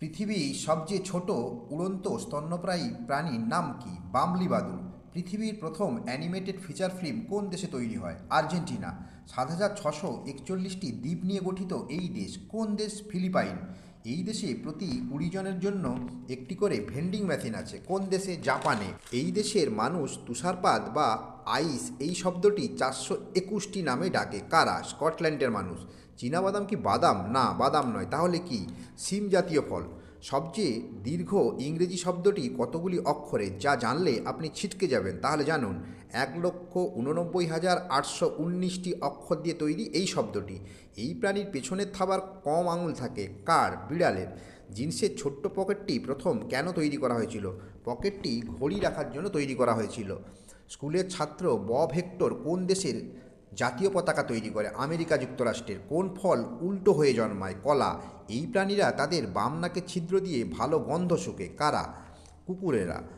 পৃথিবীর সবচেয়ে ছোট, উড়ন্ত স্তন্যপ্রায়ী প্রাণীর নাম কি? বামলি বাদুর পৃথিবীর প্রথম অ্যানিমেটেড ফিচার ফিল্ম কোন দেশে তৈরি হয়? আর্জেন্টিনা। সাত হাজার ছশো একচল্লিশটি দ্বীপ নিয়ে গঠিত এই দেশ কোন দেশ? ফিলিপাইন। এই দেশে প্রতি কুড়ি জনের জন্য একটি করে ভেন্ডিং মেশিন আছে। কোন দেশে? জাপানে। এই দেশের মানুষ তুষারপাত বা আইস এই শব্দটি চারশো একুশটি নামে ডাকে। কারা? স্কটল্যান্ডের মানুষ। চীনা বাদাম কি বাদাম? না, বাদাম নয়। তাহলে কি? সিম জাতীয় ফল। সবচেয়ে দীর্ঘ ইংরেজি শব্দটি কতগুলি অক্ষরে যা জানলে আপনি ছিটকে যাবেন? তাহলে জানুন, এক লক্ষ উননব্বই হাজার আটশো উনিশটি অক্ষর দিয়ে তৈরি এই শব্দটি। এই প্রাণীর পেছনের থাবার কম আঙুল থাকে। কার? বিড়ালের। জিন্সের ছোট্ট পকেটটি প্রথম কেন তৈরি করা হয়েছিল? পকেটটি ঘড়ি রাখার জন্য তৈরি করা হয়েছিল। স্কুলের ছাত্র বব হেক্টর কোন দেশের জাতীয় পতাকা তৈরি করে আমেরিকা যুক্তরাষ্ট্রের। কোন ফল উল্টো হয়ে জন্মায়? কলা। এই প্রাণীরা তাদের বাম নাকে ছিদ্র দিয়ে ভালো গন্ধ শুকে। কারা? কুকুরেরা।